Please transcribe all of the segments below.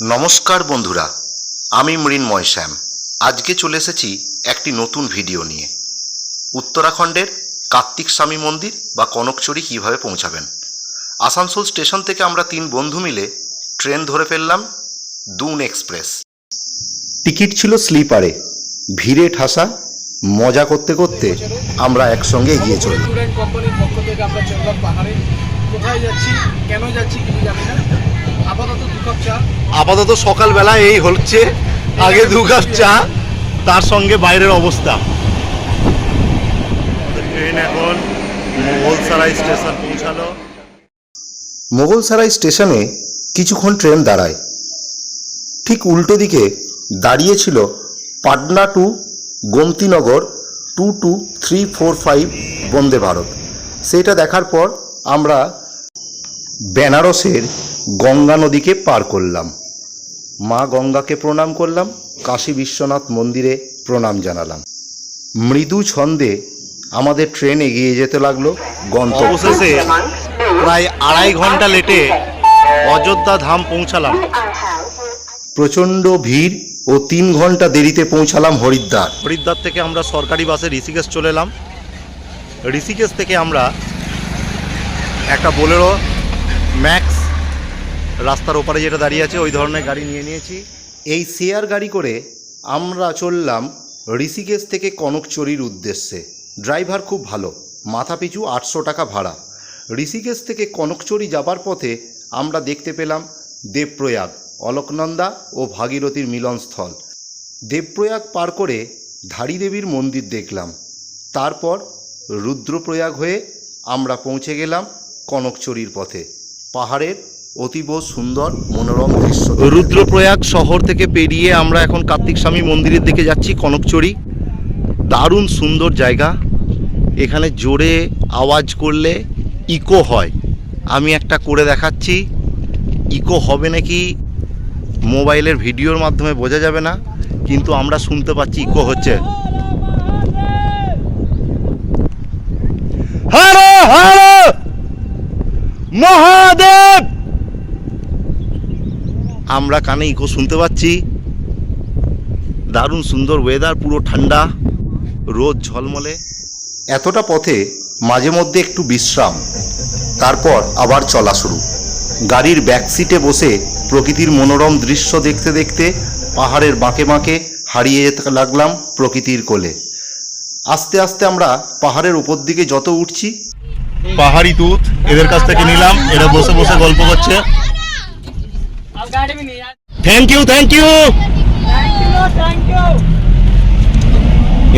নমস্কার বন্ধুরা, আমি মৃন্ময় শ্যাম আজকে চলে এসেছি একটি নতুন ভিডিও নিয়ে। উত্তরাখণ্ডের কার্তিক স্বামী মন্দির বা কনকচুরি কীভাবে পৌঁছাবেন? আসানসোল স্টেশন থেকে আমরা তিন বন্ধু মিলে ট্রেন ধরে ফেললাম দুন এক্সপ্রেস। টিকিট ছিল স্লিপারে। ভিড়ে ঠাসা, মজা করতে করতে আমরা একসঙ্গে এগিয়ে চলি কোথায় যাচ্ছি, কেন যাচ্ছি কিছু জানি না। আপাতত সকালবেলা এই হচ্ছে আগে দু কাপ চা তার সঙ্গে বাইরের অবস্থা। ট্রেন এখন মোগলসারাই স্টেশন পৌঁছালো। মোগলসারাই স্টেশনে কিছুক্ষণ ট্রেন দাঁড়ায়। ঠিক উল্টো দিকে দাঁড়িয়েছিল Patna to Gomtinagar two two three four five Vande Bharat. সেটা দেখার পর আমরা বেনারসের গঙ্গা নদীকে পার করলাম। মা গঙ্গাকে প্রণাম করলাম কাশী বিশ্বনাথ মন্দিরে প্রণাম জানালাম। মৃদু ছন্দে আমাদের ট্রেন এগিয়ে যেতে লাগল গন্তব্য। অবশেষে প্রায় আড়াই ঘণ্টা লেটে অযোধ্যা ধাম পৌঁছালাম। প্রচণ্ড ভিড় ও তিন ঘণ্টা দেরিতে পৌঁছালাম হরিদ্বার। হরিদ্বার থেকে আমরা সরকারি বাসে ঋষিকেশ চলে এলাম। ঋষিকেশ থেকে আমরা একটা বোলেরো ম্যাক্স রাস্তার ওপারে যেটা দাঁড়িয়ে আছে, ওই ধরনের গাড়ি নিয়ে নিয়েছি। এই শেয়ার গাড়ি করে আমরা চললাম ঋষিকেশ থেকে কনকচুরির উদ্দেশ্যে। ড্রাইভার খুব ভালো মাথাপিছু আটশো টাকা ভাড়া। ঋষিকেশ থেকে কনকচুরি যাবার পথে আমরা দেখতে পেলাম দেবপ্রয়াগ, অলোকনন্দা ও ভাগীরথীর মিলনস্থল। দেবপ্রয়াগ পার করে ধারী দেবীর মন্দির দেখলাম। তারপর রুদ্রপ্রয়াগ হয়ে আমরা পৌঁছে গেলাম কনকচুরির পথে। পাহাড়ের অতীব সুন্দর মনোরম দৃশ্য রুদ্রপ্রয়াগ শহর থেকে পেরিয়ে আমরা এখন কার্তিক স্বামী মন্দিরের দিকে যাচ্ছি কনকচুরি। দারুণ সুন্দর জায়গা। এখানে জোরে আওয়াজ করলে ইকো হয়। আমি একটা করে দেখাচ্ছি। ইকো হবে নাকি মোবাইলের ভিডিওর মাধ্যমে বোঝা যাবে না কিন্তু আমরা শুনতে পাচ্ছি ইকো হচ্ছে। Hello hello Mahadev! আমরা কানে ইকো শুনতে পাচ্ছি। দারুণ সুন্দর ওয়েদার পুরো ঠান্ডা, রোদ ঝলমলে। এতটা পথে মাঝে মধ্যে একটু বিশ্রাম, তারপর আবার চলা শুরু। গাড়ির ব্যাক সিটে বসে প্রকৃতির মনোরম দৃশ্য দেখতে দেখতে পাহাড়ের বাঁকে বাঁকে হারিয়ে যেতে লাগলাম প্রকৃতির কোলে। আস্তে আস্তে আমরা পাহাড়ের উপর দিকে যত উঠছি, পাহাড়ি দুধ এদের কাছ থেকে নিলাম, এরা বসে বসে গল্প করছে। থ্যাংক ইউ থ্যাংক ইউ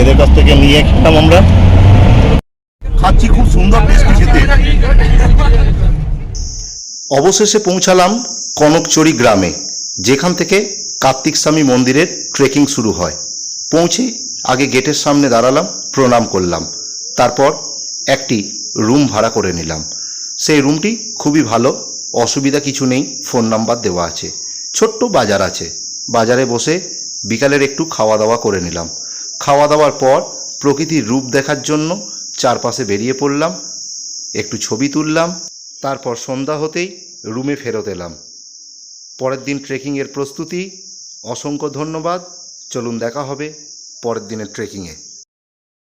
এদের কাছ থেকে নিয়ে খেতাম আমরা। খাচ্ছি খুব সুন্দর অবশেষে পৌঁছালাম কনকচড়ি গ্রামে যেখান থেকে কার্তিক স্বামী মন্দিরের ট্রেকিং শুরু হয়। পৌঁছে আগে গেটের সামনে দাঁড়ালাম প্রণাম করলাম। তারপর একটি রুম ভাড়া করে নিলাম। সেই রুমটি খুবই ভালো অসুবিধা কিছু নেই ফোন নাম্বার দেওয়া আছে। ছোট্ট বাজার আছে। বাজারে বসে বিকালের একটু খাওয়া দাওয়া করে নিলাম। খাওয়া দাওয়ার পর প্রকৃতির রূপ দেখার জন্য চারপাশে বেরিয়ে পড়লাম, একটু ছবি তুললাম, তারপর সন্ধ্যা হতেই রুমে ফেরত এলাম। পরের দিন ট্রেকিংয়ের প্রস্তুতি। অসংখ্য ধন্যবাদ। চলুন দেখা হবে পরের দিনের ট্রেকিংয়ে